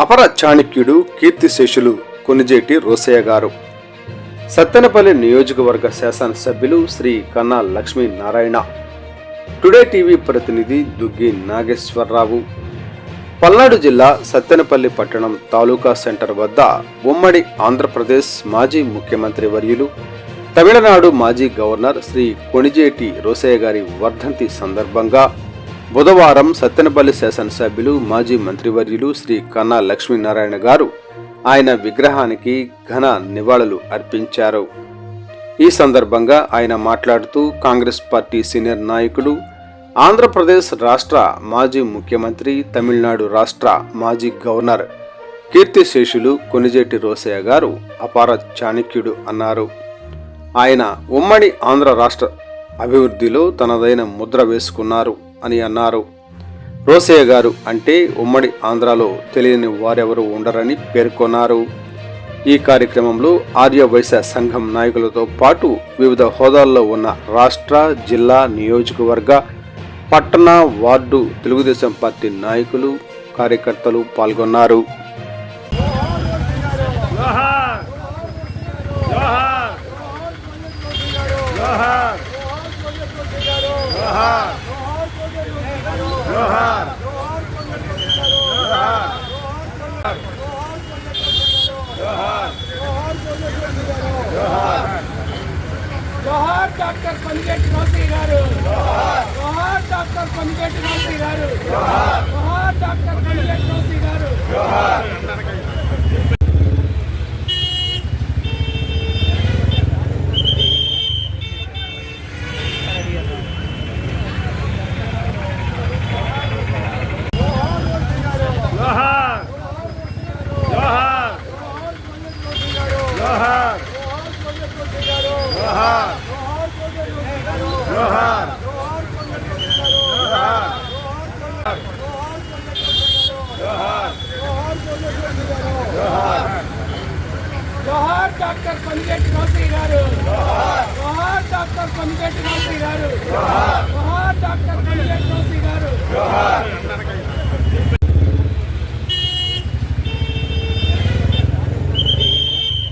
అపర చాణక్యుడు కీర్తిశేషులు కొనిజేటి రోసయ్య గారు. సత్తెనపల్లి నియోజకవర్గ శాసనసభ్యులు శ్రీ కన్నా లక్ష్మీ నారాయణ. టుడే టీవీ ప్రతినిధి దుగ్గి నాగేశ్వరరావు. పల్నాడు జిల్లా సత్తెనపల్లి పట్టణం తాలూకా సెంటర్ వద్ద ఉమ్మడి ఆంధ్రప్రదేశ్ మాజీ ముఖ్యమంత్రి వర్యులు తమిళనాడు మాజీ గవర్నర్ శ్రీ కొణిజేటి రోసయ్య గారి వర్ధంతి సందర్భంగా బుధవారం సత్తెనపల్లి శాసనసభ్యులు మాజీ మంత్రివర్యులు శ్రీ కన్నా లక్ష్మీనారాయణ గారు ఆయన విగ్రహానికి ఘన నివాళులు అర్పించారు. ఈ సందర్భంగా ఆయన మాట్లాడుతూ కాంగ్రెస్ పార్టీ సీనియర్ నాయకుడు ఆంధ్రప్రదేశ్ రాష్ట్ర మాజీ ముఖ్యమంత్రి తమిళనాడు రాష్ట్ర మాజీ గవర్నర్ కీర్తిశేషులు కొనిజేటి రోసయ్య గారు అపార చాణక్యుడు అన్నారు. ఆయన ఉమ్మడి ఆంధ్ర రాష్ట్ర అభివృద్ధిలో తనదైన ముద్ర వేసుకున్నారు. అని అన్నారు. రోసయ్య గారు అంటే ఉమ్మడి ఆంధ్రాలో తెలియని వారెవరూ ఉండరని పేర్కొన్నారు. ఈ కార్యక్రమంలో ఆర్య వైశ్య సంఘం నాయకులతో పాటు వివిధ హోదాల్లో ఉన్న రాష్ట్ర జిల్లా నియోజకవర్గ పట్టణ వార్డు తెలుగుదేశం పార్టీ నాయకులు కార్యకర్తలు పాల్గొన్నారు జోహార్ జోహార్ జోహార్ జోహార్ జోహార్. డాక్టర్ పనిగట్టి రోసయ్య గారు. జోహార్ డాక్టర్ పనిగట్టి రోసయ్య గారు జోహార్ డాక్టర్ పనిగట్టి రోసయ్య గారు జోహార్ జోహార్ జోహార్ జోహార్ డాక్టర్ పనిగట్టి రోసయ్య గారు. జోహార్ డాక్టర్ పనిగట్టి రోసయ్య గారు.